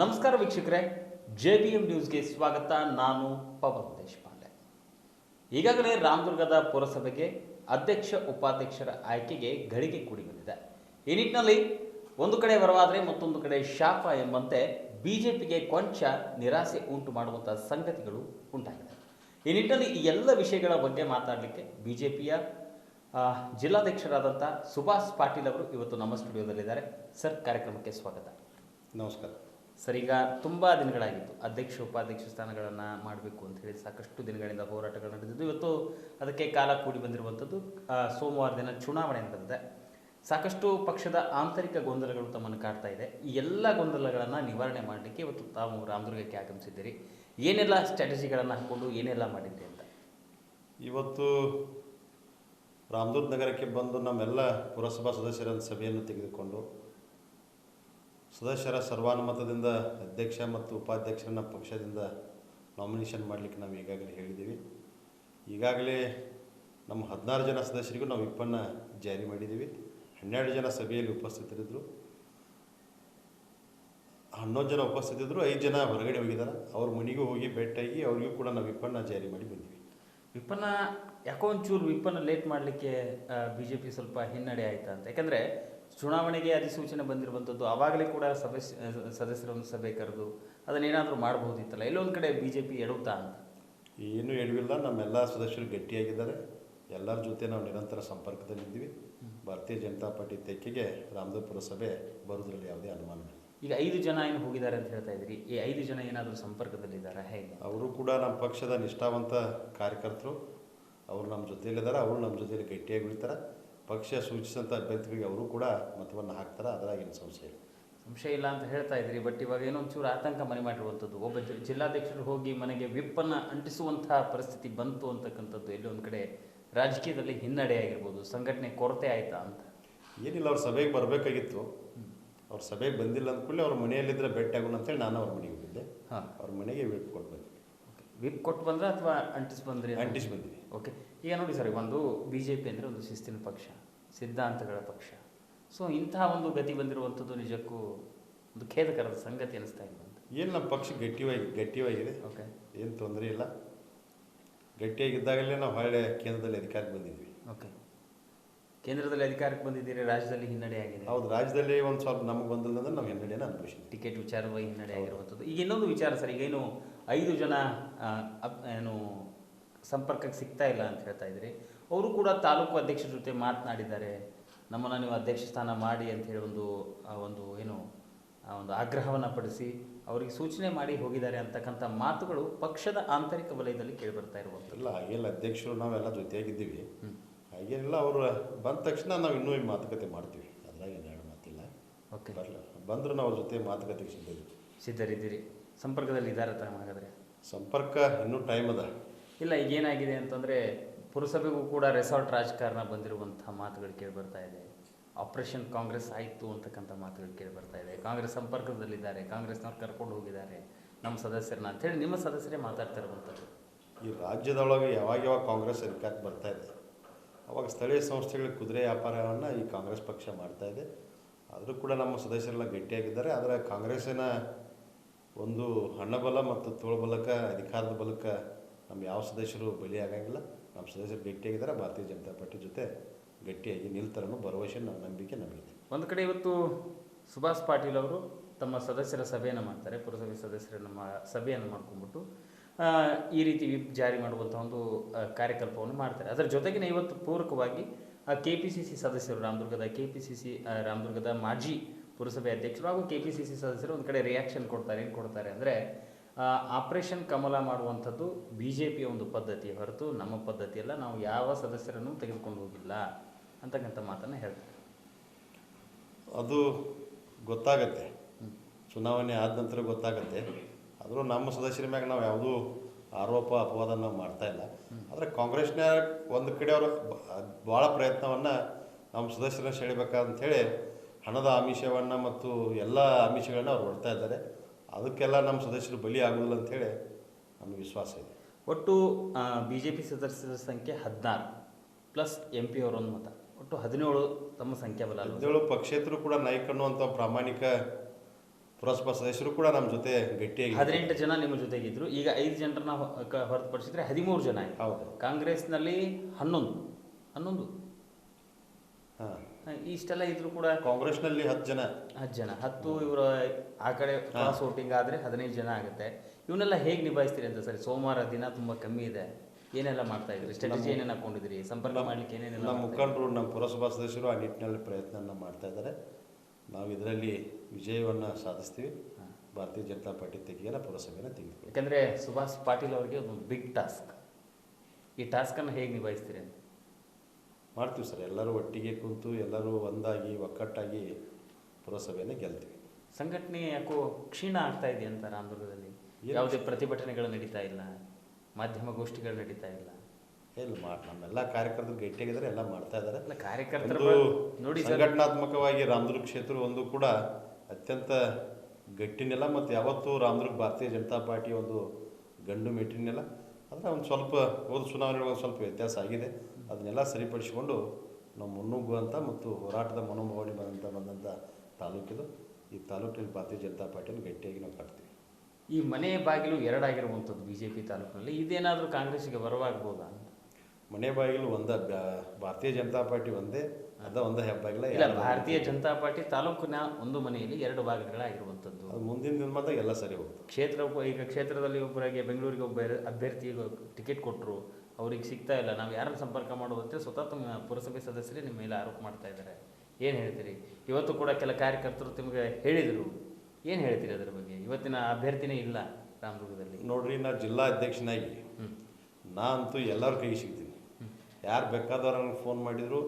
ನಮಸ್ಕಾರ ವೀಕ್ಷಕರೇ, J B M ನ್ಯೂಸ್ಗೆ ಸ್ವಾಗತ. ನಾನು ಪವನ್ ದೇಶಪಾಂಡೆ. ಈಗಾಗಲೇ ರಾಮದುರ್ಗದ ಪುರಸಭೆಗೆ ಅಧ್ಯಕ್ಷ, ಉಪಾಧ್ಯಕ್ಷರ ಆಯ್ಕೆಗೆ ಗಳಿಗೆ ಕೂಡಿ ಬಂದಿದೆ. ಈ ನಿಟ್ಟಿನಲ್ಲಿ ಒಂದು ಕಡೆ ವರವಾದರೆ, ಮತ್ತೊಂದು ಕಡೆ ಶಾಪ ಎಂಬಂತೆ ಬಿಜೆಪಿಗೆ ಕೊಂಚ ನಿರಾಸೆ ಉಂಟು ಮಾಡುವಂಥ ಸಂಗತಿಗಳು ಉಂಟಾಗಿದೆ. ಈ ನಿಟ್ಟಿನಲ್ಲಿ ಈ ಎಲ್ಲ ವಿಷಯಗಳ ಬಗ್ಗೆ ಮಾತಾಡಲಿಕ್ಕೆ ಬಿಜೆಪಿಯ ಜಿಲ್ಲಾಧ್ಯಕ್ಷರಾದಂಥ ಸುಭಾಷ್ ಪಾಟೀಲ್ ಅವರು ಇವತ್ತು ನಮ್ಮ ಸ್ಟುಡಿಯೋದಲ್ಲಿದ್ದಾರೆ. ಸರ್, ಕಾರ್ಯಕ್ರಮಕ್ಕೆ ಸ್ವಾಗತ. ನಮಸ್ಕಾರ. ಸರ್, ಈಗ ತುಂಬ ದಿನಗಳಾಗಿತ್ತು. ಅಧ್ಯಕ್ಷ, ಉಪಾಧ್ಯಕ್ಷ ಸ್ಥಾನಗಳನ್ನು ಮಾಡಬೇಕು ಅಂತ ಹೇಳಿ ಸಾಕಷ್ಟು ದಿನಗಳಿಂದ ಹೋರಾಟಗಳು ನಡೆದಿದ್ದು, ಇವತ್ತು ಅದಕ್ಕೆ ಕಾಲ ಕೂಡಿ ಬಂದಿರುವಂಥದ್ದು ಸೋಮವಾರ ದಿನ ಚುನಾವಣೆ ನಡೆದಿದೆ. ಸಾಕಷ್ಟು ಪಕ್ಷದ ಆಂತರಿಕ ಗೊಂದಲಗಳು ತಮ್ಮನ್ನು ಕಾಡ್ತಾ ಇದೆ. ಈ ಎಲ್ಲ ಗೊಂದಲಗಳನ್ನು ನಿವಾರಣೆ ಮಾಡಲಿಕ್ಕೆ ಇವತ್ತು ತಾವು ರಾಮದುರ್ಗಕ್ಕೆ ಆಗಮಿಸಿದ್ದೀರಿ. ಏನೆಲ್ಲ ಸ್ಟ್ರಾಟಜಿಗಳನ್ನು ಹಾಕ್ಕೊಂಡು ಏನೆಲ್ಲ ಮಾಡಿದ್ರಿ ಅಂತ? ಇವತ್ತು ರಾಮದುರ್ಗ ನಗರಕ್ಕೆ ಬಂದು ನಮ್ಮೆಲ್ಲ ಪುರಸಭಾ ಸದಸ್ಯರ ಸಭೆಯನ್ನು ತೆಗೆದುಕೊಂಡು ಸದಸ್ಯರ ಸರ್ವಾನುಮತದಿಂದ ಅಧ್ಯಕ್ಷ ಮತ್ತು ಉಪಾಧ್ಯಕ್ಷರನ್ನ ಪಕ್ಷದಿಂದ ನಾಮಿನೇಷನ್ ಮಾಡಲಿಕ್ಕೆ ನಾವು ಈಗಾಗಲೇ ಹೇಳಿದ್ದೀವಿ. ಈಗಾಗಲೇ ನಮ್ಮ ಹದಿನಾರು ಜನ ಸದಸ್ಯರಿಗೂ ನಾವು ವಿಪ್ಪನ್ನು ಜಾರಿ ಮಾಡಿದ್ದೀವಿ. ಹನ್ನೆರಡು ಜನ ಸಭೆಯಲ್ಲಿ ಉಪಸ್ಥಿತರಿದ್ದರು ಹನ್ನೊಂದು ಜನ ಉಪಸ್ಥಿತಿದ್ರು ಐದು ಜನ ಹೊರಗಡೆ ಹೋಗಿದ್ದಾರೆ. ಅವ್ರ ಮನೆಗೂ ಹೋಗಿ ಭೇಟಿಯಾಗಿ ಅವರಿಗೂ ಕೂಡ ನಾವು ವಿಪ್ಪನ್ನು ಜಾರಿ ಮಾಡಿ ಬಂದ್ವಿ. ವಿಪ್ಪನ್ನ ಯಾಕೋ ಒಂಚೂರು ವಿಪ್ಪನ್ನ ಲೇಟ್ ಮಾಡಲಿಕ್ಕೆ ಬಿ ಜೆ ಪಿ ಸ್ವಲ್ಪ ಹಿನ್ನಡೆ ಆಯಿತಾ ಅಂತ ಯಾಕಂದರೆ ಚುನಾವಣೆಗೆ ಅಧಿಸೂಚನೆ ಬಂದಿರುವಂಥದ್ದು ಆವಾಗಲೇ ಕೂಡ ಸಭೆ ಸದಸ್ಯರೊಂದು ಸಭೆ ಕರೆದು ಅದನ್ನೇನಾದರೂ ಮಾಡಬಹುದಿತ್ತಲ್ಲ? ಎಲ್ಲೊಂದು ಕಡೆ ಬಿ ಜೆ ಪಿ ಎಡುತ್ತಾ ಅಂತ. ಏನೂ ಎಡವಿಲ್ಲ ನಮ್ಮೆಲ್ಲ ಸದಸ್ಯರು ಗಟ್ಟಿಯಾಗಿದ್ದಾರೆ. ಎಲ್ಲರ ಜೊತೆ ನಾವು ನಿರಂತರ ಸಂಪರ್ಕದಲ್ಲಿದ್ದೀವಿ. ಭಾರತೀಯ ಜನತಾ ಪಾರ್ಟಿ ತೆಕ್ಕೆಗೆ ರಾಮದೇವ್ ಸಭೆ ಬರೋದ್ರಲ್ಲಿ ಯಾವುದೇ ಅನುಮಾನವಿಲ್ಲ ಈಗ ಐದು ಜನ ಏನು ಹೋಗಿದ್ದಾರೆ ಅಂತ ಹೇಳ್ತಾ ಇದ್ದೀರಿ ಈ ಐದು ಜನ ಏನಾದರೂ ಸಂಪರ್ಕದಲ್ಲಿದ್ದಾರೆ? ಹೇಗೆ? ಅವರು ಕೂಡ ನಮ್ಮ ಪಕ್ಷದ ನಿಷ್ಠಾವಂತ ಕಾರ್ಯಕರ್ತರು. ಅವರು ನಮ್ಮ ಜೊತೆಯಲ್ಲಿದ್ದಾರೆ. ಅವರು ನಮ್ಮ ಜೊತೆಯಲ್ಲಿ ಗಟ್ಟಿಯಾಗಿ ಉಳಿತಾರೆ. ಪಕ್ಷ ಸೂಚಿಸಿದಂಥ ಅಭ್ಯರ್ಥಿಗಳಿಗೆ ಅವರು ಕೂಡ ಮತವನ್ನು ಹಾಕ್ತಾರೆ ಅದರಾಗೇನು ಸಂಶಯ. ಇಲ್ಲ ಸಂಶಯ ಇಲ್ಲ ಅಂತ ಹೇಳ್ತಾ ಇದ್ರಿ ಬಟ್ ಇವಾಗ ಏನೋ ಒಂಚೂರು ಆತಂಕ ಮನೆ ಮಾಡಿರುವಂಥದ್ದು. ಒಬ್ಬ ಜಿಲ್ಲಾಧ್ಯಕ್ಷರು ಹೋಗಿ ಮನೆಗೆ ವಿಪ್ಪನ್ನು ಅಂಟಿಸುವಂತಹ ಪರಿಸ್ಥಿತಿ ಬಂತು ಅಂತಕ್ಕಂಥದ್ದು ಎಲ್ಲೋ ಒಂದು ಕಡೆ ರಾಜಕೀಯದಲ್ಲಿ ಹಿನ್ನಡೆ ಆಗಿರ್ಬೋದು. ಸಂಘಟನೆ ಕೊರತೆ ಆಯಿತಾ ಅಂತ? ಏನಿಲ್ಲ ಅವ್ರ ಸಭೆಗೆ ಬರಬೇಕಾಗಿತ್ತು. ಅವ್ರ ಸಭೆಗೆ ಬಂದಿಲ್ಲ ಅಂದ್ಕೂಡಲೇ ಅವ್ರ ಮನೆಯಲ್ಲಿದ್ದರೆ ಭೇಟಿ ಆಗೋಣ ಅಂತೇಳಿ ನಾನು ಅವ್ರ ಮನೆಗೆ ಹೋಗಿದ್ದೆ. ಹಾಂ. ಅವ್ರ ಮನೆಗೆ ವಿಪ್ ಬಂದ್ವಿ ವಿಪ್ ಕೊಟ್ಟು ಬಂದ್ರೆ ಅಥವಾ ಅಂಟಿಸ್ ಬಂದ್ರಿ ಅಂಟಿಸಿ ಬಂದ್ವಿ. ಓಕೆ ಈಗ ನೋಡಿ ಸರ್ ಒಂದು ಬಿ ಜೆ ಪಿ ಅಂದರೆ ಒಂದು ಶಿಸ್ತಿನ ಪಕ್ಷ ಸಿದ್ಧಾಂತಗಳ ಪಕ್ಷ. ಸೊ ಇಂತಹ ಒಂದು ಗತಿ ಬಂದಿರುವಂಥದ್ದು ನಿಜಕ್ಕೂ ಒಂದು ಖೇದಕರದ ಸಂಗತಿ ಅನಿಸ್ತಾ ಇದೆ ಅಂತ. ಏನು ನಮ್ಮ ಪಕ್ಷ ಗಟ್ಟಿವಾಗಿ ಗಟ್ಟಿಯಾಗಿದೆ ಓಕೆ ಏನು ತೊಂದರೆ ಇಲ್ಲ. ಗಟ್ಟಿಯಾಗಿದ್ದಾಗಲೇ ನಾವು ಹಳೆ ಕೇಂದ್ರದಲ್ಲಿ ಅಧಿಕಾರಕ್ಕೆ ಬಂದಿದ್ವಿ. ಓಕೆ ಕೇಂದ್ರದಲ್ಲಿ ಅಧಿಕಾರಕ್ಕೆ ಬಂದಿದ್ದೀರಿ ರಾಜ್ಯದಲ್ಲಿ ಹಿನ್ನಡೆ ಆಗಿದೆ. ಹೌದು ರಾಜ್ಯದಲ್ಲಿ ಒಂದು ಸ್ವಲ್ಪ ನಮಗೆ ಬಂದಿಲ್ಲ ಅಂದ್ರೆ ನಾವು ಹಿನ್ನಡೆನ ಅನುಭವಿಸಿದ್ವಿ. ಟಿಕೆಟ್ ವಿಚಾರವಾಗಿ ಹಿನ್ನಡೆ ಆಗಿರುವಂಥದ್ದು. ಈಗ ಇನ್ನೊಂದು ವಿಚಾರ ಸರ್ ಈಗ ಏನು ಐದು ಜನ ಏನು ಸಂಪರ್ಕಕ್ಕೆ ಸಿಗ್ತಾ ಇಲ್ಲ ಅಂತ ಹೇಳ್ತಾ ಇದ್ರಿ. ಅವರು ಕೂಡ ತಾಲೂಕು ಅಧ್ಯಕ್ಷರ ಜೊತೆ ಮಾತನಾಡಿದ್ದಾರೆ. ನಮ್ಮನ್ನು ನೀವು ಅಧ್ಯಕ್ಷ ಸ್ಥಾನ ಮಾಡಿ ಅಂತ ಹೇಳಿ ಒಂದು ಆ, ಒಂದು ಏನು ಆ, ಒಂದು ಆಗ್ರಹವನ್ನು ಪಡಿಸಿ ಅವರಿಗೆ ಸೂಚನೆ ಮಾಡಿ ಹೋಗಿದ್ದಾರೆ ಅಂತಕ್ಕಂಥ ಮಾತುಗಳು ಪಕ್ಷದ ಆಂತರಿಕ ವಲಯದಲ್ಲಿ ಕೇಳಿಬರ್ತಾ ಇರುವಂಥದ್ದು. ಇಲ್ಲ ಹಾಗೆಲ್ಲ ಅಧ್ಯಕ್ಷರು ನಾವೆಲ್ಲ ಜೊತೆಯಾಗಿದ್ದೀವಿ. ಹಾಗೇನಿಲ್ಲ ಅವರು ಬಂದ ತಕ್ಷಣ ನಾವು ಇನ್ನೂ ಈ ಮಾತುಕತೆ ಮಾಡ್ತೀವಿ. ಅದ್ರಾಗ ಏನು ಎರಡು ಮಾತಿಲ್ಲ. ಓಕೆ. ಬರಲ್ಲ ಬಂದರೂ ನಾವು ಅವ್ರ ಜೊತೆ ಮಾತುಕತೆಗೆ ಸಿದ್ಧರಿದ್ದೀವಿ. ಸಿದ್ಧರಿದ್ದೀರಿ. ಸಂಪರ್ಕದಲ್ಲಿ ಇದ್ದಾರೆ ಹಾಗಾದರೆ. ಸಂಪರ್ಕ ಇನ್ನೂ ಟೈಮ್ ಅದ. ಇಲ್ಲ ಈಗ ಏನಾಗಿದೆ ಅಂತಂದರೆ ಪುರಸಭೆಗೂ ಕೂಡ ರೆಸಾರ್ಟ್ ರಾಜಕಾರಣ ಬಂದಿರುವಂಥ ಮಾತುಗಳು ಕೇಳಿ ಬರ್ತಾ ಇದೆ. ಆಪರೇಷನ್ ಕಾಂಗ್ರೆಸ್ ಆಯಿತು ಅಂತಕ್ಕಂಥ ಮಾತುಗಳು ಕೇಳಿ ಬರ್ತಾ ಇದೆ. ಕಾಂಗ್ರೆಸ್ ಸಂಪರ್ಕದಲ್ಲಿದ್ದಾರೆ ಕಾಂಗ್ರೆಸ್ನವ್ರು ಕರ್ಕೊಂಡು ಹೋಗಿದ್ದಾರೆ ನಮ್ಮ ಸದಸ್ಯರನ್ನ ಅಂತೇಳಿ ನಿಮ್ಮ ಸದಸ್ಯರೇ ಮಾತಾಡ್ತಾ ಇರುವಂಥದ್ದು. ಈ ರಾಜ್ಯದೊಳಗೆ ಯಾವಾಗ ಯಾವಾಗ ಕಾಂಗ್ರೆಸ್ ಅಧಿಕಾರಕ್ಕೆ ಬರ್ತಾ ಇದೆ? ಅವಾಗ ಸ್ಥಳೀಯ ಸಂಸ್ಥೆಗಳ ಕುದುರೆ ವ್ಯಾಪಾರವನ್ನು ಈ ಕಾಂಗ್ರೆಸ್ ಪಕ್ಷ ಮಾಡ್ತಾ ಇದೆ. ಆದರೂ ಕೂಡ ನಮ್ಮ ಸದಸ್ಯರೆಲ್ಲ ಗಟ್ಟಿಯಾಗಿದ್ದಾರೆ. ಆದರೆ ಕಾಂಗ್ರೆಸ್ಸಿನ ಒಂದು ಹಣಬಲ ಮತ್ತು ತೋಳ್ಬಲಕ್ಕೆ ಅಧಿಕಾರದ ಬಲಕ್ಕೆ ನಮ್ಮ ಯಾವ ಸದಸ್ಯರು ಬಲಿಯಾಗಂಗಿಲ್ಲ ನಮ್ಮ ಸದಸ್ಯರು ಗಟ್ಟಿಯಾಗಿದ್ದಾರೆ. ಭಾರತೀಯ ಜನತಾ ಪಾರ್ಟಿ ಜೊತೆ ಗಟ್ಟಿಯಾಗಿ ನಿಲ್ತಾರೆ ಅನ್ನೋ ಭರವಸೆ ನಮ್ಮ ನಂಬಿಕೆ ನಮಗಿದೆ ಒಂದು ಕಡೆ ಇವತ್ತು ಸುಭಾಷ್ ಪಾಟೀಲ್ ಅವರು ತಮ್ಮ ಸದಸ್ಯರ ಸಭೆಯನ್ನು ಮಾಡ್ತಾರೆ. ಪುರಸಭೆ ಸದಸ್ಯರನ್ನು ಮಾ ಸಭೆಯನ್ನು ಮಾಡ್ಕೊಂಡ್ಬಿಟ್ಟು ಈ ರೀತಿ ವಿಪ್ ಜಾರಿ ಮಾಡುವಂಥ ಒಂದು ಕಾರ್ಯಕಲ್ಪವನ್ನು ಮಾಡ್ತಾರೆ. ಅದರ ಜೊತೆಗಿನ ಇವತ್ತು ಪೂರಕವಾಗಿ ಕೆ ಪಿ ಸಿ ಸಿ ಸದಸ್ಯರು ರಾಮದುರ್ಗದ ಕೆ ಪಿ ಸಿ ಸಿ ರಾಮದುರ್ಗದ ಮಾಜಿ ಪುರಸಭೆ ಅಧ್ಯಕ್ಷರು ಹಾಗೂ ಕೆ ಪಿ ಸಿ ಸಿ ಸದಸ್ಯರು ಒಂದು ಕಡೆ ರಿಯಾಕ್ಷನ್ ಕೊಡ್ತಾರೆ, ಏನು ಕೊಡ್ತಾರೆ ಅಂದರೆ ಆಪರೇಷನ್ ಕಮಲ ಮಾಡುವಂಥದ್ದು ಬಿ ಜೆ ಪಿಯ ಒಂದು ಪದ್ಧತಿ ಹೊರತು ನಮ್ಮ ಪದ್ಧತಿಯಲ್ಲ ನಾವು ಯಾವ ಸದಸ್ಯರನ್ನು ತೆಗೆದುಕೊಂಡು ಹೋಗಿಲ್ಲ ಅಂತಕ್ಕಂಥ ಮಾತನ್ನು ಹೇಳ್ತಾರೆ. ಅದು ಗೊತ್ತಾಗತ್ತೆ. ಚುನಾವಣೆ ಆದ ನಂತರ ಗೊತ್ತಾಗತ್ತೆ. ಆದರೂ ನಮ್ಮ ಸದಸ್ಯರ ಮ್ಯಾಗ ನಾವು ಯಾವುದೂ ಆರೋಪ, ಅಪವಾದ ನಾವು ಮಾಡ್ತಾ ಇಲ್ಲ. ಆದರೆ ಕಾಂಗ್ರೆಸ್ನ ಒಂದು ಕಡೆ ಅವರು ಭಾಳ ಪ್ರಯತ್ನವನ್ನು ನಮ್ಮ ಸದಸ್ಯರನ್ನ ಸೆಳಿಬೇಕಂತೇಳಿ ಹಣದ ಆಮಿಷವನ್ನು ಮತ್ತು ಎಲ್ಲ ಆಮಿಷಗಳನ್ನ ಅವ್ರು ಹೊಡ್ತಾ ಇದ್ದಾರೆ. ಅದಕ್ಕೆಲ್ಲ ನಮ್ಮ ಸದಸ್ಯರು ಬಲಿ ಆಗೋದಿಲ್ಲ ಅಂಥೇಳಿ ನಮಗೆ ವಿಶ್ವಾಸ ಇದೆ. ಒಟ್ಟು ಬಿ ಜೆ ಪಿ ಸದಸ್ಯರ ಸಂಖ್ಯೆ ಹದಿನಾರು ಪ್ಲಸ್ ಎಂ ಪಿ ಅವರೊಂದು ಮತ. ಒಟ್ಟು ಹದಿನೇಳು ತಮ್ಮ ಸಂಖ್ಯೆ ಬಲ ಹದಿನೇಳು ಪಕ್ಷೇತರು ಕೂಡ ನಾಯಕ ಅನ್ನುವಂಥ ಪ್ರಾಮಾಣಿಕ ಪುರಸಭಾ ಸದಸ್ಯರು ಕೂಡ ನಮ್ಮ ಜೊತೆ ಗಟ್ಟಿಯಾಗಿ ಹದಿನೆಂಟು ಜನ ನಿಮ್ಮ ಜೊತೆಗಿದ್ರು. ಈಗ ಐದು ಜನರನ್ನ ಹೊರತುಪಡಿಸಿದರೆ ಹದಿಮೂರು ಜನ ಹೌದು. ಕಾಂಗ್ರೆಸ್ನಲ್ಲಿ ಹನ್ನೊಂದು ಹನ್ನೊಂದು. ಇಷ್ಟೆಲ್ಲ ಇದ್ರು ಕೂಡ ಕಾಂಗ್ರೆಸ್ನಲ್ಲಿ ಹತ್ತು ಜನ. ಹತ್ತು ಜನ. ಹತ್ತು ಇವರ ಆ ಕಡೆ ಕ್ರಾಸ್ ವೋಟಿಂಗ್ ಆದರೆ ಹದಿನೈದು ಜನ ಆಗುತ್ತೆ. ಇವನ್ನೆಲ್ಲ ಹೇಗೆ ನಿಭಾಯಿಸ್ತೀರಿ ಅಂತ ಸರಿ ಸೋಮವಾರ ದಿನ ತುಂಬ ಕಮ್ಮಿ ಇದೆ. ಏನೆಲ್ಲ ಮಾಡ್ತಾ ಇದ್ರಿ? ಸ್ಟ್ರಾಟಜಿ ಏನೇನು ಹಾಕೊಂಡಿದ್ರಿ ಸಂಪರ್ಕ ಮಾಡ್ಲಿಕ್ಕೆ ಏನೇನೆಲ್ಲ ನಮ್ಮ ಮುಖಂಡರು ನಮ್ಮ ಪುರಸಭಾ ಸದಸ್ಯರು ಆ ನಿಟ್ಟಿನಲ್ಲಿ ಪ್ರಯತ್ನನ ಮಾಡ್ತಾ ಇದ್ದಾರೆ. ನಾವು ಇದರಲ್ಲಿ ವಿಜಯವನ್ನು ಸಾಧಿಸ್ತೀವಿ. ಭಾರತೀಯ ಜನತಾ ಪಾರ್ಟಿ ತೆಗೆಯಲ್ಲ ಪುರಸಭೆನ ತೆಗಿತೀವಿ ಯಾಕಂದರೆ ಸುಭಾಷ್ ಪಾಟೀಲ್ ಅವರಿಗೆ ಒಂದು ಬಿಗ್ ಟಾಸ್ಕ್ ಈ ಟಾಸ್ಕನ್ನು ಹೇಗೆ ನಿಭಾಯಿಸ್ತೀರಿ ಅಂತ? ಮಾಡ್ತೀವಿ ಸರ್. ಎಲ್ಲರೂ ಒಟ್ಟಿಗೆ ಕುಂತು ಎಲ್ಲರೂ ಒಂದಾಗಿ ಒಕ್ಕಟ್ಟಾಗಿ ಪುರಸಭೆಯನ್ನು ಗೆಲ್ತೀವಿ. ಸಂಘಟನೆ ಯಾಕೋ ಕ್ಷೀಣ ಆಗ್ತಾ ಇದೆ ಅಂತ ರಾಮದುರ್ಗದಲ್ಲಿ ಯಾವುದೇ ಪ್ರತಿಭಟನೆಗಳು ನಡೀತಾ ಇಲ್ಲ ಮಾಧ್ಯಮ ಗೋಷ್ಠಿಗಳು ನಡೀತಾ ಇಲ್ಲ. ಎಲ್ಲಿ ಮಾ ನಮ್ಮೆಲ್ಲ ಕಾರ್ಯಕರ್ತರು ಗಟ್ಟಿಯಾಗಿದ್ದಾರೆ ಎಲ್ಲ ಮಾಡ್ತಾ ಇದ್ದಾರೆ. ಕಾರ್ಯಕರ್ತರು ಕಾರ್ಯಕರ್ತರ ನೋಡಿ ಸಂಘಟನಾತ್ಮಕವಾಗಿ ರಾಮದುರ್ಗ ಕ್ಷೇತ್ರ ಒಂದು ಕೂಡ ಅತ್ಯಂತ ಗಟ್ಟಿನೆಲ್ಲ ಮತ್ತು ಯಾವತ್ತೂ ರಾಮದುರ್ಗ ಭಾರತೀಯ ಜನತಾ ಪಾರ್ಟಿ ಒಂದು ಗಂಡು ಮೆಟ್ಟಿನೆಲ್ಲ ಆದರೆ ಒಂದು ಸ್ವಲ್ಪ ಹೋದ ಚುನಾವಣೆ ಒಂದು ಸ್ವಲ್ಪ ವ್ಯತ್ಯಾಸ ಆಗಿದೆ. ಅದನ್ನೆಲ್ಲ ಸರಿಪಡಿಸಿಕೊಂಡು ನಾವು ಮುನ್ನುಗ್ಗುವಂಥ ಮತ್ತು ಹೋರಾಟದ ಮನೋಭಾವನೆ ಬಂದಂಥ ಬಂದಂಥ ತಾಲೂಕಿದು. ಈ ತಾಲೂಕಿನಲ್ಲಿ ಭಾರತೀಯ ಜನತಾ ಪಾರ್ಟಿಯನ್ನು ಗಟ್ಟಿಯಾಗಿ ನಾವು ಕಟ್ತೀವಿ ಈ ಮನೆ ಬಾಗಿಲು ಎರಡಾಗಿರುವಂಥದ್ದು ಬಿ ಜೆ ಪಿ ತಾಲೂಕಿನಲ್ಲಿ. ಇದೇನಾದರೂ ಕಾಂಗ್ರೆಸ್ಗೆ ಬರವಾಗ್ಬೋದಾ ಮನೆ ಬಾಗಿಲು ಒಂದ ಭಾರತೀಯ ಜನತಾ ಪಾರ್ಟಿ ಒಂದೇ ಅದ ಒಂದ ಹೆಬ್ಬಾಗಿಲ ಇಲ್ಲ ಭಾರತೀಯ ಜನತಾ ಪಾರ್ಟಿ ತಾಲೂಕಿನ ಒಂದು ಮನೆಯಲ್ಲಿ ಎರಡು ಭಾಗಗಳಾಗಿರುವಂಥದ್ದು. ಅದು ಮುಂದಿನ ದಿನಮಾನ ಎಲ್ಲ ಸರಿ ಹೋಗುತ್ತೆ. ಕ್ಷೇತ್ರ ಈಗ ಕ್ಷೇತ್ರದಲ್ಲಿ ಒಬ್ಬರಿಗೆ ಬೆಂಗಳೂರಿಗೆ ಒಬ್ಬ ಅಭ್ಯರ್ಥಿಗೆ ಟಿಕೆಟ್ ಕೊಟ್ಟರು ಅವ್ರಿಗೆ ಸಿಗ್ತಾ ಇಲ್ಲ. ನಾವು ಯಾರನ್ನು ಸಂಪರ್ಕ ಮಾಡುವಂತೆ ಸ್ವತಃ ತಮ್ಮ ಪುರಸಭೆ ಸದಸ್ಯರೇ ನಿಮ್ಮ ಮೇಲೆ ಆರೋಪ ಮಾಡ್ತಾ ಇದ್ದಾರೆ. ಏನು ಹೇಳ್ತೀರಿ? ಇವತ್ತು ಕೂಡ ಕೆಲ ಕಾರ್ಯಕರ್ತರು ನಿಮಗೆ ಹೇಳಿದರು. ಏನು ಹೇಳ್ತೀರಿ ಅದರ ಬಗ್ಗೆ? ಇವತ್ತಿನ ಅಭ್ಯರ್ಥಿನೇ ಇಲ್ಲ ರಾಮದುರ್ಗದಲ್ಲಿ. ನೋಡ್ರಿ ನಾ ಜಿಲ್ಲಾ ಅಧ್ಯಕ್ಷನಾಗಿ ನಾನಂತೂ ನಾ ಅಂತೂ ಎಲ್ಲರ ಕೈಗೆ ಸಿಗ್ತೀನಿ. ಯಾರು ಬೇಕಾದವ್ರು ನನಗೆ ಫೋನ್ ಮಾಡಿದ್ರು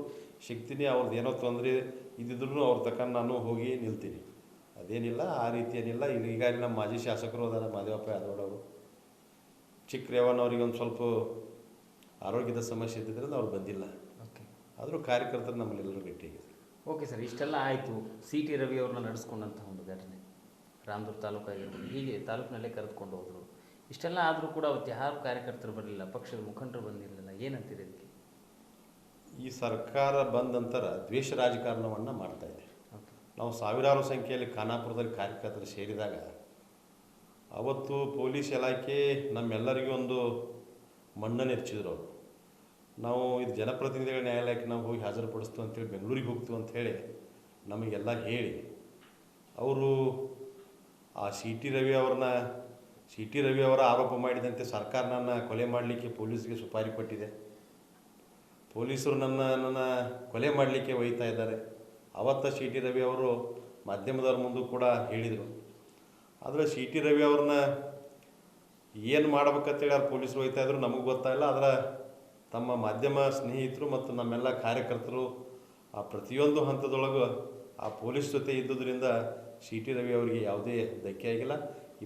ಸಿಗ್ತೀನಿ. ಅವ್ರದ್ದು ಏನೋ ತೊಂದರೆ ಇದ್ದಿದ್ರು ಅವ್ರ ತಕ್ಕ ನಾನು ಹೋಗಿ ನಿಲ್ತೀನಿ. ಅದೇನಿಲ್ಲ ಆ ರೀತಿ ಏನಿಲ್ಲ. ಈಗ ಈಗಾಗಲೇ ನಮ್ಮ ಮಾಜಿ ಶಾಸಕರು ಅದಾರ ಮಾದೇವಪ್ಪ ಯಾದವ್ ಅವರು. ಚಿಕ್ಕ ರೇವಣ್ಣವ್ರಿಗೆ ಒಂದು ಸ್ವಲ್ಪ ಆರೋಗ್ಯದ ಸಮಸ್ಯೆ ಇದ್ದಿದ್ದರಿಂದ ಅವ್ರು ಬಂದಿಲ್ಲ. ಓಕೆ. ಆದರೂ ಕಾರ್ಯಕರ್ತರು ನಮ್ಮಲ್ಲೆಲ್ಲರೂ ಗಟ್ಟಿಯಾಗಿದ್ದಾರೆ ಓಕೆ ಸರ್ ಇಷ್ಟೆಲ್ಲ ಆಯಿತು. ಸಿ ಟಿ ರವಿ ಅವ್ರನ್ನ ನಡೆಸ್ಕೊಂಡಂಥ ಒಂದು ಘಟನೆ ರಾಮದುರ್ಗ ತಾಲೂಕು ಆಗಿರ್ಬೋದು ಹೀಗೆ ತಾಲೂಕಿನಲ್ಲೇ ಕರೆದುಕೊಂಡು ಹೋದರು. ಇಷ್ಟೆಲ್ಲ ಆದರೂ ಕೂಡ ಅವತ್ತು ಯಾರು ಕಾರ್ಯಕರ್ತರು ಬರಲಿಲ್ಲ ಪಕ್ಷದ ಮುಖಂಡರು ಬಂದಿರಲಿಲ್ಲ ಏನಂತೀರಿ ಇದಕ್ಕೆ ಈ ಸರ್ಕಾರ ಬಂದ ನಂತರ ದ್ವೇಷ ರಾಜಕಾರಣವನ್ನು ಮಾಡ್ತಾ ಇದೆ. ನಾವು ಸಾವಿರಾರು ಸಂಖ್ಯೆಯಲ್ಲಿ ಖಾನಾಪುರದಲ್ಲಿ ಕಾರ್ಯಕರ್ತರು ಸೇರಿದಾಗ ಅವತ್ತು ಪೊಲೀಸ್ ಇಲಾಖೆ ನಮ್ಮೆಲ್ಲರಿಗೂ ಒಂದು ಮಣ್ಣನ್ನು ಹೆಚ್ಚಿದ್ರು ಅವರು. ನಾವು ಇದು ಜನಪ್ರತಿನಿಧಿಗಳ ನ್ಯಾಯಾಲಯಕ್ಕೆ ನಾವು ಹೋಗಿ ಹಾಜರುಪಡಿಸ್ತು ಅಂತೇಳಿ ಬೆಂಗಳೂರಿಗೆ ಹೋಗ್ತೀವಿ ಅಂಥೇಳಿ ನಮಗೆಲ್ಲ ಹೇಳಿ, ಅವರು ಆ ಸಿ ಟಿ ರವಿ ಅವ್ರನ್ನ, ಸಿ ಟಿ ರವಿ ಅವರ ಆರೋಪ ಮಾಡಿದಂತೆ ಸರ್ಕಾರ ನನ್ನ ಕೊಲೆ ಮಾಡಲಿಕ್ಕೆ ಪೊಲೀಸ್ಗೆ ಸುಪಾರಿ ಕೊಟ್ಟಿದೆ. ಪೊಲೀಸರು ನನ್ನ ನನ್ನ ಕೊಲೆ ಮಾಡಲಿಕ್ಕೆ ಒಯ್ತಾ ಇದ್ದಾರೆ. ಅವತ್ತ ಸಿ ಟಿ ರವಿ ಅವರು ಮಾಧ್ಯಮದವ್ರ ಮುಂದೆ ಕೂಡ ಹೇಳಿದರು. ಆದರೆ ಸಿ ಟಿ ರವಿ ಅವ್ರನ್ನ ಏನು ಮಾಡ್ಬೇಕಂತೇಳಿ ಅವ್ರು ಪೊಲೀಸರು ಹೋಯ್ತಾ ಇದ್ರು, ನಮಗೆ ಗೊತ್ತಾಯಿಲ್ಲ ಆದರೆ ತಮ್ಮ ಮಾಧ್ಯಮ ಸ್ನೇಹಿತರು ಮತ್ತು ನಮ್ಮೆಲ್ಲ ಕಾರ್ಯಕರ್ತರು ಆ ಪ್ರತಿಯೊಂದು ಹಂತದೊಳಗೂ ಆ ಪೊಲೀಸ್ ಜೊತೆ ಇದ್ದುದರಿಂದ ಸಿ ಟಿ ರವಿ ಅವರಿಗೆ ಯಾವುದೇ ಧಕ್ಕೆ ಆಗಿಲ್ಲ.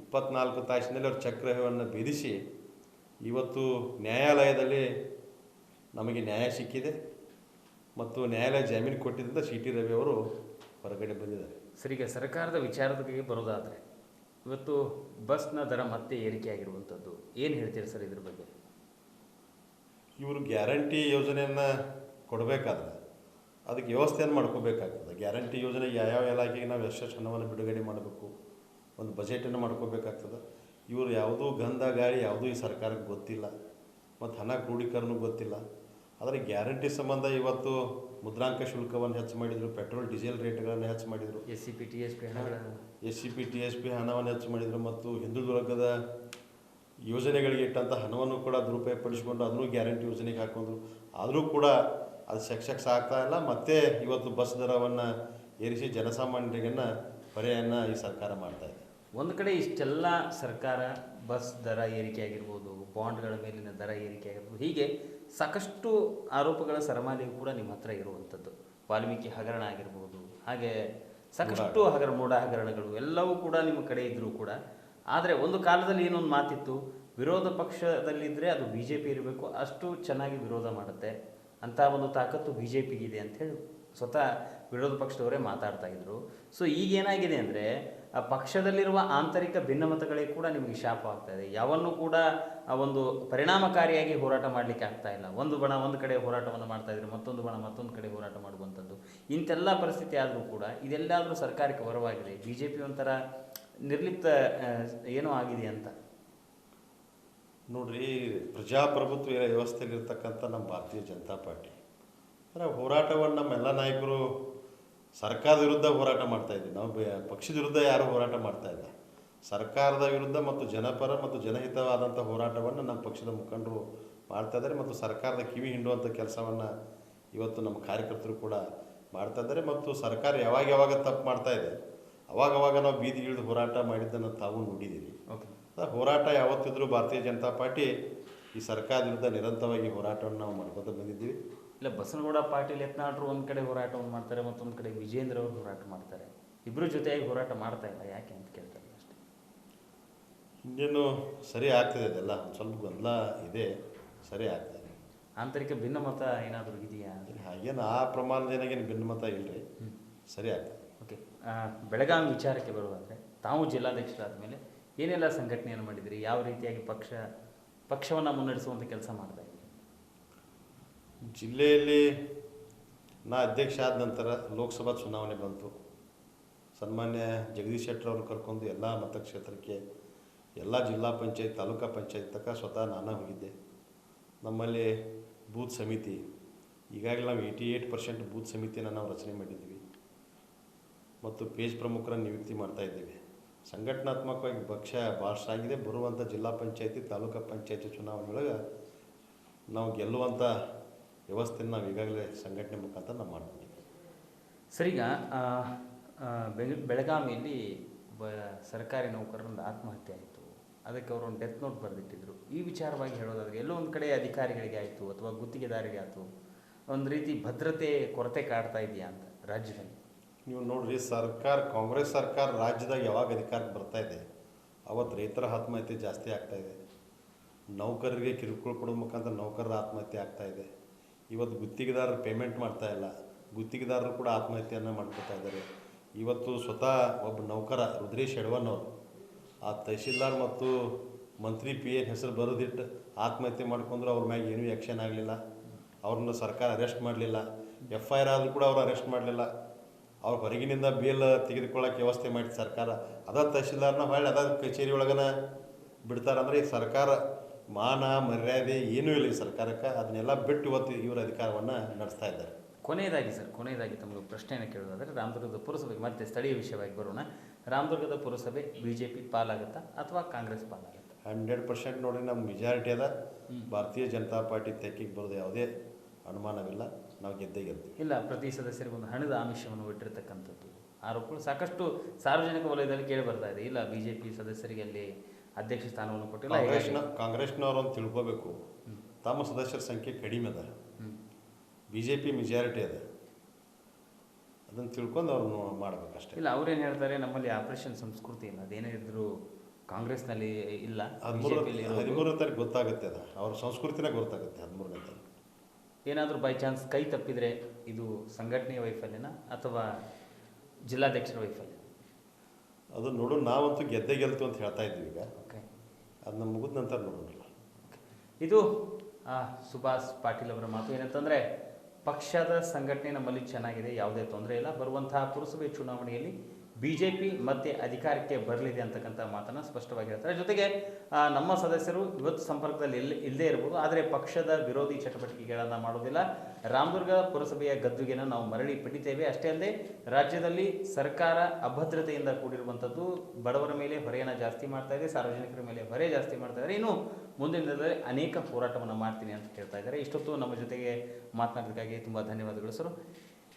ಇಪ್ಪತ್ನಾಲ್ಕು ತಾಸಿನಲ್ಲಿ ಅವ್ರ ಚಕ್ರವ್ಯೂಹವನ್ನು ಭೇದಿಸಿ ಇವತ್ತು ನ್ಯಾಯಾಲಯದಲ್ಲಿ ನಮಗೆ ನ್ಯಾಯ ಸಿಕ್ಕಿದೆ ಮತ್ತು ನ್ಯಾಯಾಲಯ ಜಾಮೀನು ಕೊಟ್ಟಿದ್ದರಿಂದ ಸಿ ಟಿ ರವಿ ಅವರು ಹೊರಗಡೆ ಬಂದಿದ್ದಾರೆ. ಸರಿಗೆ ಸರ್ಕಾರದ ವಿಚಾರದ ಬಗ್ಗೆ ಬರೋದಾದರೆ ಇವತ್ತು ಬಸ್ನ ದರ ಮತ್ತೆ ಏರಿಕೆ ಆಗಿರುವಂಥದ್ದು, ಏನು ಹೇಳ್ತೀರಿ ಸರ್ ಇದ್ರ ಬಗ್ಗೆ? ಇವರು ಗ್ಯಾರಂಟಿ ಯೋಜನೆಯನ್ನು ಕೊಡಬೇಕಾದ್ರೆ, ಅದಕ್ಕೆ ವ್ಯವಸ್ಥೆಯನ್ನು ಮಾಡ್ಕೋಬೇಕಾಗ್ತದೆ. ಗ್ಯಾರಂಟಿ ಯೋಜನೆಗೆ ಯಾವ್ಯಾವ ಇಲಾಖೆಗೆ ನಾವು ಎಷ್ಟೆಷ್ಟು ಹಣವನ್ನು ಬಿಡುಗಡೆ ಮಾಡಬೇಕು, ಒಂದು ಬಜೆಟನ್ನು ಮಾಡ್ಕೋಬೇಕಾಗ್ತದೆ. ಇವರು ಯಾವುದೂ ಗಂಧ, ಗಾಳಿ ಯಾವುದೂ ಈ ಸರ್ಕಾರಕ್ಕೆ ಗೊತ್ತಿಲ್ಲ. ಮತ್ತು ಹಣ ಕ್ರೋಢೀಕರಣ ಗೊತ್ತಿಲ್ಲ. ಆದರೆ ಗ್ಯಾರಂಟಿ ಸಂಬಂಧ ಇವತ್ತು ಮುದ್ರಾಂಕ ಶುಲ್ಕವನ್ನು ಹೆಚ್ಚು ಮಾಡಿದರು ಪೆಟ್ರೋಲ್ ಡೀಸೆಲ್ ರೇಟ್ಗಳನ್ನು ಹೆಚ್ಚು ಮಾಡಿದರು. S C P T S P ಹಣಗಳನ್ನು S C P T S P ಹಣವನ್ನು ಹೆಚ್ಚು ಮಾಡಿದರು ಮತ್ತು ಹಿಂದುಳಿದ ವರ್ಗದ ಯೋಜನೆಗಳಿಗೆ ಇಟ್ಟಂಥ ಹಣವನ್ನು ಕೂಡ ದುರುಪಯೋಗ ಪಡಿಸಿಕೊಂಡು ಅದನ್ನು ಗ್ಯಾರಂಟಿ ಯೋಜನೆಗೆ ಹಾಕೊಂಡ್ರು ಆದರೂ ಕೂಡ ಅದು ಸಕ್ಸಸ್ ಆಗ್ತಾ ಇಲ್ಲ. ಮತ್ತೆ ಇವತ್ತು ಬಸ್ ದರವನ್ನು ಏರಿಸಿ ಜನಸಾಮಾನ್ಯರಿಗೆ ಹೊರೆಯನ್ನು ಈ ಸರ್ಕಾರ ಮಾಡ್ತಾ ಇದೆ. ಒಂದು ಕಡೆ ಇಷ್ಟೆಲ್ಲ ಸರ್ಕಾರ ಬಸ್ ದರ ಏರಿಕೆ ಆಗಿರ್ಬೋದು ಬಾಂಡ್ಗಳ ಮೇಲಿನ ದರ ಏರಿಕೆ ಆಗಿರ್ಬೋದು ಹೀಗೆ ಸಾಕಷ್ಟು ಆರೋಪಗಳ ಸರಮಾಲೆಯು ಕೂಡ ನಿಮ್ಮ ಹತ್ರ ಇರುವಂಥದ್ದು. ವಾಲ್ಮೀಕಿ ಹಗರಣ ಆಗಿರ್ಬೋದು ಹಾಗೆ ಸಾಕಷ್ಟು ಹಗರ ಮೂಢ ಹಗರಣಗಳು ಎಲ್ಲವೂ ಕೂಡ ನಿಮ್ಮ ಕಡೆ ಇದ್ದರೂ ಕೂಡ ಆದರೆ ಒಂದು ಕಾಲದಲ್ಲಿ ಏನೊಂದು ಮಾತಿತ್ತು ವಿರೋಧ ಪಕ್ಷದಲ್ಲಿದ್ದರೆ ಅದು ಬಿ ಜೆ ಪಿ ಇರಬೇಕು ಅಷ್ಟು ಚೆನ್ನಾಗಿ ವಿರೋಧ ಮಾಡುತ್ತೆ ಅಂತಹ ಒಂದು ತಾಕತ್ತು ಬಿ ಜೆ ಪಿಗಿದೆ ಅಂತ ಹೇಳಿ ಸ್ವತಃ ವಿರೋಧ ಪಕ್ಷದವರೇ ಮಾತಾಡ್ತಾ ಇದ್ರು. ಸೊ ಈಗ ಏನಾಗಿದೆ ಅಂದರೆ ಆ ಪಕ್ಷದಲ್ಲಿರುವ ಆಂತರಿಕ ಭಿನ್ನಮತಗಳೇ ಕೂಡ ನಿಮಗೆ ಶಾಪ ಆಗ್ತಾ ಕೂಡ ಆ ಒಂದು ಪರಿಣಾಮಕಾರಿಯಾಗಿ ಹೋರಾಟ ಮಾಡಲಿಕ್ಕೆ ಆಗ್ತಾ ಇಲ್ಲ. ಒಂದು ಬಣ ಒಂದು ಕಡೆ ಹೋರಾಟವನ್ನು ಮಾಡ್ತಾ ಇದ್ರೆ ಮತ್ತೊಂದು ಬಣ ಮತ್ತೊಂದು ಕಡೆ ಹೋರಾಟ ಮಾಡುವಂಥದ್ದು. ಇಂಥೆಲ್ಲ ಪರಿಸ್ಥಿತಿ ಆದರೂ ಕೂಡ ಇದೆಲ್ಲಾದರೂ ಸರ್ಕಾರಕ್ಕೆ ವರವಾಗಿದೆ. ಬಿ ಜೆ ಪಿ ಒಂಥರ ನಿರ್ಲಿಪ್ತ ಏನೋ ಆಗಿದೆ ಅಂತ. ನೋಡ್ರಿ ಪ್ರಜಾಪ್ರಭುತ್ವ ವ್ಯವಸ್ಥೆಯಲ್ಲಿರ್ತಕ್ಕಂಥ ನಮ್ಮ ಭಾರತೀಯ ಜನತಾ ಪಾರ್ಟಿ. ಅಂದರೆ ಹೋರಾಟವನ್ನು ನಮ್ಮೆಲ್ಲ ನಾಯಕರು ಸರ್ಕಾರದ ವಿರುದ್ಧ ಹೋರಾಟ ಮಾಡ್ತಾ ಇದ್ದೀವಿ ನಾವು ಪಕ್ಷದ ವಿರುದ್ಧ ಯಾರು ಹೋರಾಟ ಮಾಡ್ತಾ ಇಲ್ಲ. ಸರ್ಕಾರದ ವಿರುದ್ಧ ಮತ್ತು ಜನಪರ ಮತ್ತು ಜನಹಿತವಾದಂಥ ಹೋರಾಟವನ್ನು ನಮ್ಮ ಪಕ್ಷದ ಮುಖಂಡರು ಮಾಡ್ತಾ ಇದ್ದಾರೆ ಮತ್ತು ಸರ್ಕಾರದ ಕಿವಿ ಹಿಂಡುವಂಥ ಕೆಲಸವನ್ನು ಇವತ್ತು ನಮ್ಮ ಕಾರ್ಯಕರ್ತರು ಕೂಡ ಮಾಡ್ತಾ ಇದ್ದಾರೆ ಮತ್ತು ಸರ್ಕಾರ ಯಾವಾಗ ಯಾವಾಗ ತಪ್ಪು ಮಾಡ್ತಾ ಇದೆ ಅವಾಗ ಅವಾಗ ನಾವು ಬೀದಿಗಿಳಿದು ಹೋರಾಟ ಮಾಡಿದ್ದನ್ನು ತಾವು ನೋಡಿದ್ದೀವಿ. ಓಕೆ. ಹೋರಾಟ ಯಾವತ್ತಿದ್ರೂ ಭಾರತೀಯ ಜನತಾ ಪಾರ್ಟಿ ಈ ಸರ್ಕಾರದ ವಿರುದ್ಧ ನಿರಂತರವಾಗಿ ಹೋರಾಟವನ್ನು ನಾವು ಮಾಡ್ಕೊತ ಬಂದಿದ್ದೀವಿ. ಇಲ್ಲ ಬಸನಗೌಡ ಪಾಟೀಲ್ ಯತ್ನಾಳರು ಒಂದು ಕಡೆ ಹೋರಾಟವನ್ನು ಮಾಡ್ತಾರೆ ಮತ್ತೊಂದು ಕಡೆ ವಿಜೇಂದ್ರ ಅವರು ಹೋರಾಟ ಮಾಡ್ತಾರೆ. ಇಬ್ಬರು ಜೊತೆಯಾಗಿ ಹೋರಾಟ ಮಾಡ್ತಾ ಇಲ್ಲ ಯಾಕೆ ಅಂತ ಕೇಳ್ತಾರೆ ಅಷ್ಟೇ. ಇನ್ನೇನು ಸರಿ ಆಗ್ತದೆ ಅದೆಲ್ಲ ಸ್ವಲ್ಪ ಗೊಂದಲ ಇದೆ ಸರಿ ಆಗ್ತದೆ ಆಂತರಿಕ ಭಿನ್ನಮತ ಏನಾದರೂ ಇದೆಯಾ? ಹಾಗೇನು ಆ ಪ್ರಮಾಣದ ಏನಾಗೇನು ಭಿನ್ನಮತ ಇಲ್ಲರಿ ಸರಿ ಆಗ್ತದೆ ಓಕೆ ಬೆಳಗಾವಿ ವಿಚಾರಕ್ಕೆ ಬರುವುದಾದರೆ ತಾವು ಜಿಲ್ಲಾಧ್ಯಕ್ಷರಾದ ಮೇಲೆ ಏನೆಲ್ಲ ಸಂಘಟನೆಯನ್ನು ಮಾಡಿದಿರಿ ಯಾವ ರೀತಿಯಾಗಿ ಪಕ್ಷ ಪಕ್ಷವನ್ನು ಮುನ್ನಡೆಸುವಂಥ ಕೆಲಸ ಇದ್ದೀರಿ ಜಿಲ್ಲೆಯಲ್ಲಿ ನಾ ಅಧ್ಯಕ್ಷ ಆದ ನಂತರ ಲೋಕಸಭಾ ಚುನಾವಣೆ ಬಂತು. ಸನ್ಮಾನ್ಯ ಜಗದೀಶ್ ಶೆಟ್ಟರ್ ಅವ್ರನ್ನ ಕರ್ಕೊಂಡು ಎಲ್ಲ ಮತಕ್ಷೇತ್ರಕ್ಕೆ ಎಲ್ಲ ಜಿಲ್ಲಾ ಪಂಚಾಯತ್, ತಾಲೂಕಾ ಪಂಚಾಯತ್ ತನಕ ಸ್ವತಃ ನಾನೇ ಹೋಗಿದ್ದೆ. ನಮ್ಮಲ್ಲಿ ಬೂತ್ ಸಮಿತಿ, ಈಗಾಗಲೇ ನಾವು ಏಯ್ಟಿ ಏಯ್ಟ್ ಪರ್ಸೆಂಟ್ ಬೂತ್ ಸಮಿತಿಯನ್ನು ನಾವು ರಚನೆ ಮಾಡಿದ್ದೀವಿ. ಮತ್ತು ಪೇಜ್ ಪ್ರಮುಖರನ್ನು ನಿಯುಕ್ತಿ ಮಾಡ್ತಾ ಇದ್ದೇವೆ. ಸಂಘಟನಾತ್ಮಕವಾಗಿ ಪಕ್ಷ ಭಾಳ ಆಗಿದೆ. ಬರುವಂಥ ಜಿಲ್ಲಾ ಪಂಚಾಯತಿ, ತಾಲೂಕಾ ಪಂಚಾಯತಿ ಚುನಾವಣೆಯೊಳಗೆ ನಾವು ಗೆಲ್ಲುವಂಥ ವ್ಯವಸ್ಥೆಯನ್ನು ನಾವು ಈಗಾಗಲೇ ಸಂಘಟನೆ ಮುಖಾಂತರ ನಾವು ಮಾಡ್ಕೊಂಡಿದ್ದೀವಿ. ಸರಿಗ ಬೆಂಗ್ ಬೆಳಗಾವಿಯಲ್ಲಿ ಒಬ್ಬ ಸರ್ಕಾರಿ ನೌಕರರಿಂದ ಆತ್ಮಹತ್ಯೆ ಆಯಿತು. ಅದಕ್ಕೆ ಅವರು ಒಂದು ಡೆತ್ ನೋಟ್ ಬರೆದಿಟ್ಟಿದ್ರು. ಈ ವಿಚಾರವಾಗಿ ಹೇಳೋದಾದ್ರೆ ಎಲ್ಲೋ ಒಂದು ಕಡೆ ಅಧಿಕಾರಿಗಳಿಗೆ ಆಯಿತು ಅಥವಾ ಗುತ್ತಿಗೆದಾರಿಗೆ ಆಯಿತು. ಒಂದು ರೀತಿ ಭದ್ರತೆ ಕೊರತೆ ಕಾಡ್ತಾ ಇದೆಯಾ ಅಂತ ರಾಜ್ಯದಲ್ಲಿ? ನೀವು ನೋಡ್ರಿ ಸರ್ಕಾರ ಕಾಂಗ್ರೆಸ್ ಸರ್ಕಾರ ರಾಜ್ಯದಾಗ ಯಾವಾಗ ಅಧಿಕಾರಕ್ಕೆ ಬರ್ತಾ ಇದೆ ಅವತ್ತು ರೈತರ ಆತ್ಮಹತ್ಯೆ ಜಾಸ್ತಿ ಆಗ್ತಾ ಇದೆ. ನೌಕರರಿಗೆ ಕಿರುಕುಳ ಕೊಡೋ ಮುಖಾಂತರ ನೌಕರರ ಆತ್ಮಹತ್ಯೆ ಆಗ್ತಾ ಇದೆ. ಇವತ್ತು ಗುತ್ತಿಗೆದಾರರು ಪೇಮೆಂಟ್ ಮಾಡ್ತಾ ಇಲ್ಲ. ಗುತ್ತಿಗೆದಾರರು ಕೂಡ ಆತ್ಮಹತ್ಯೆಯನ್ನು ಮಾಡ್ಕೊತಾ ಇದ್ದಾರೆ. ಇವತ್ತು ಸ್ವತಃ ಒಬ್ಬ ನೌಕರ ರುದ್ರೇಶ್ ಎಡವನ್ ಅವರು ಆ ತಹಶೀಲ್ದಾರ್ ಮತ್ತು ಮಂತ್ರಿ ಪಿ ಎನ್ ಹೆಸರು ಬರೋದಿಟ್ಟು ಆತ್ಮಹತ್ಯೆ ಮಾಡ್ಕೊಂಡ್ರು ಅವ್ರ ಮ್ಯಾಗೆ ಏನೂ ಆ್ಯಕ್ಷನ್ ಆಗಲಿಲ್ಲ. ಅವ್ರನ್ನ ಸರ್ಕಾರ ಅರೆಸ್ಟ್ ಮಾಡಲಿಲ್ಲ. ಎಫ್ ಐ ಆರ್ ಆದರೂ ಕೂಡ ಅವ್ರು ಅರೆಸ್ಟ್ ಮಾಡಲಿಲ್ಲ. ಅವ್ರ ಹೊರಗಿನಿಂದ ಬೇಲ್ ತೆಗೆದುಕೊಳ್ಳೋಕೆ ವ್ಯವಸ್ಥೆ ಮಾಡಿ ಸರ್ಕಾರ. ಅದ ತಹಶೀಲ್ದಾರ್ನ ಹೊಳ್ಳಿ, ಅದ ಕಚೇರಿ ಒಳಗನ ಬಿಡ್ತಾರಂದ್ರೆ ಸರ್ಕಾರ ಮಾನ ಮರ್ಯಾದೆ ಏನೂ ಇಲ್ಲ ಈ ಸರ್ಕಾರಕ್ಕೆ. ಅದನ್ನೆಲ್ಲ ಬಿಟ್ಟು ಇವತ್ತು ಇವರ ಅಧಿಕಾರವನ್ನು ನಡೆಸ್ತಾ ಇದ್ದಾರೆ. ಕೊನೆಯದಾಗಿ ಸರ್ ಕೊನೆಯದಾಗಿ ತಮಗೆ ಪ್ರಶ್ನೆಯನ್ನು ಕೇಳೋದಾದರೆ ರಾಮದುರ್ಗದ ಪುರಸಭೆಗೆ ಮತ್ತೆ ಸ್ಥಳೀಯ ವಿಷಯವಾಗಿ ಬರೋಣ. ರಾಮದುರ್ಗದ ಪುರಸಭೆ ಬಿ ಜೆ ಪಿ ಪಾಲಾಗುತ್ತಾ ಅಥವಾ ಕಾಂಗ್ರೆಸ್ ಪಾಲಾಗುತ್ತಾ? ಹಂಡ್ರೆಡ್ ಪರ್ಸೆಂಟ್ ನೋಡಿ ನಮ್ಮ ಮೆಜಾರಿಟಿ ಅದ. ಭಾರತೀಯ ಜನತಾ ಪಾರ್ಟಿ ತೆಕ್ಕಿಗೆ ಬರೋದು ಯಾವುದೇ ಅನುಮಾನವಿಲ್ಲ. ನಾವು ಗೆದ್ದೇ ಗೆದ್ದು ಇಲ್ಲ ಪ್ರತಿ ಸದಸ್ಯರಿಗೆ ಒಂದು ಹಣದ ಆಮಿಷವನ್ನು ಇಟ್ಟಿರ್ತಕ್ಕಂಥದ್ದು. ಆರೋಪಗಳು ಸಾಕಷ್ಟು ಸಾರ್ವಜನಿಕ ವಲಯದಲ್ಲಿ ಕೇಳಿ ಬರ್ತಾ ಇದೆ. ಇಲ್ಲ ಬಿ ಜೆ ಪಿ ಸದಸ್ಯರಿಗೆ ಅಲ್ಲಿ ಅಧ್ಯಕ್ಷ ಸ್ಥಾನವನ್ನು ಕೊಟ್ಟಿಲ್ಲ ಕಾಂಗ್ರೆಸ್ನವರು ಅಂತ ತಿಳ್ಕೋಬೇಕು. ತಮ್ಮ ಸದಸ್ಯರ ಸಂಖ್ಯೆ ಕಡಿಮೆ ಅದ. ಬಿ ಜೆ ಪಿ ಮೆಜಾರಿಟಿ ಅದ. ಅದನ್ನು ತಿಳ್ಕೊಂಡು ಅವ್ರು ಮಾಡ್ಬೇಕಷ್ಟೇ ಇಲ್ಲ ಅವ್ರೇನು ಹೇಳ್ತಾರೆ ನಮ್ಮಲ್ಲಿ ಆಪರೇಷನ್ ಸಂಸ್ಕೃತಿ ಇಲ್ಲ. ಅದೇನೇ ಇದ್ರು ಕಾಂಗ್ರೆಸ್ನಲ್ಲಿ ಇಲ್ಲ ಹದಿಮೂರು. ಹದಿಮೂರನೇ ತಾರೀಕು ಗೊತ್ತಾಗುತ್ತೆ ಅದು. ಅವ್ರ ಸಂಸ್ಕೃತಿನೇ ಗೊತ್ತಾಗುತ್ತೆ ಹದಿಮೂರನೇ ತಾರೀಕು. ಏನಾದರೂ ಬೈ ಚಾನ್ಸ್ ಕೈ ತಪ್ಪಿದರೆ ಇದು ಸಂಘಟನೆಯ ವೈಫಲ್ಯನ ಅಥವಾ ಜಿಲ್ಲಾಧ್ಯಕ್ಷರ ವೈಫಲ್ಯ ಅದು ನೋಡು ನಾವಂತೂ ಗೆದ್ದೆ ಗೆಲ್ತು ಅಂತ ಹೇಳ್ತಾ ಇದ್ದೀವಿ ಈಗ. ಓಕೆ ಅದನ್ನ ಮುಗಿದ ನಂತರ ನೋಡೋಣ. ಇದು ಆ, ಸುಭಾಷ್ ಪಾಟೀಲ್ ಅವರ ಮಾತು. ಏನಂತಂದರೆ ಪಕ್ಷದ ಸಂಘಟನೆ ನಮ್ಮಲ್ಲಿ ಚೆನ್ನಾಗಿದೆ ಯಾವುದೇ ತೊಂದರೆ ಇಲ್ಲ. ಬರುವಂತಹ ಪುರಸಭೆ ಚುನಾವಣೆಯಲ್ಲಿ ಬಿ ಜೆ ಪಿ ಮತ್ತೆ ಅಧಿಕಾರಕ್ಕೆ ಬರಲಿದೆ ಅಂತಕ್ಕಂಥ ಮಾತನ್ನು ಸ್ಪಷ್ಟವಾಗಿ ಹೇಳ್ತಾರೆ. ಜೊತೆಗೆ ನಮ್ಮ ಸದಸ್ಯರು ಇವತ್ತು ಸಂಪರ್ಕದಲ್ಲಿ ಇಲ್ಲ ಇಲ್ಲದೇ ಇರ್ಬೋದು, ಆದರೆ ಪಕ್ಷದ ವಿರೋಧಿ ಚಟುವಟಿಕೆಗಳನ್ನು ಮಾಡೋದಿಲ್ಲ. ರಾಮದುರ್ಗ ಪುರಸಭೆಯ ಗದ್ದುಗೆನ ನಾವು ಮರಳಿ ಪಡಿತೇವೆ ಅಷ್ಟೇ ಅಲ್ಲದೆ, ರಾಜ್ಯದಲ್ಲಿ ಸರ್ಕಾರ ಅಭದ್ರತೆಯಿಂದ ಕೂಡಿರುವಂಥದ್ದು ಬಡವರ ಮೇಲೆ ಹೊರೆಯನ್ನು ಜಾಸ್ತಿ ಮಾಡ್ತಾ ಇದೆ, ಸಾರ್ವಜನಿಕರ ಮೇಲೆ ಹೊರೆ ಜಾಸ್ತಿ ಮಾಡ್ತಾ ಇದ್ದಾರೆ ಇನ್ನು ಮುಂದಿನ ದಿನದಲ್ಲಿ ಅನೇಕ ಹೋರಾಟವನ್ನು ಮಾಡ್ತೀನಿ ಅಂತ ಹೇಳ್ತಾ ಇದ್ದಾರೆ. ಇಷ್ಟೊತ್ತು ನಮ್ಮ ಜೊತೆಗೆ ಮಾತನಾಡೋದಕ್ಕಾಗಿ ತುಂಬ ಧನ್ಯವಾದಗಳು ಸರ್.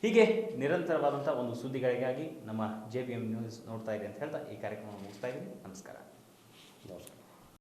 ಹೀಗೆ ನಿರಂತರವಾದಂಥ ಒಂದು ಸುದ್ದಿಗಳಿಗಾಗಿ ನಮ್ಮ ಜೆ ಬಿ ಎಂ ನ್ಯೂಸ್ ನೋಡ್ತಾ ಇದೆ ಅಂತ ಹೇಳ್ತಾ ಈ ಕಾರ್ಯಕ್ರಮವನ್ನು ಮುಗಿಸ್ತಾ ಇದ್ದೀನಿ. ನಮಸ್ಕಾರ. ನಮಸ್ಕಾರ.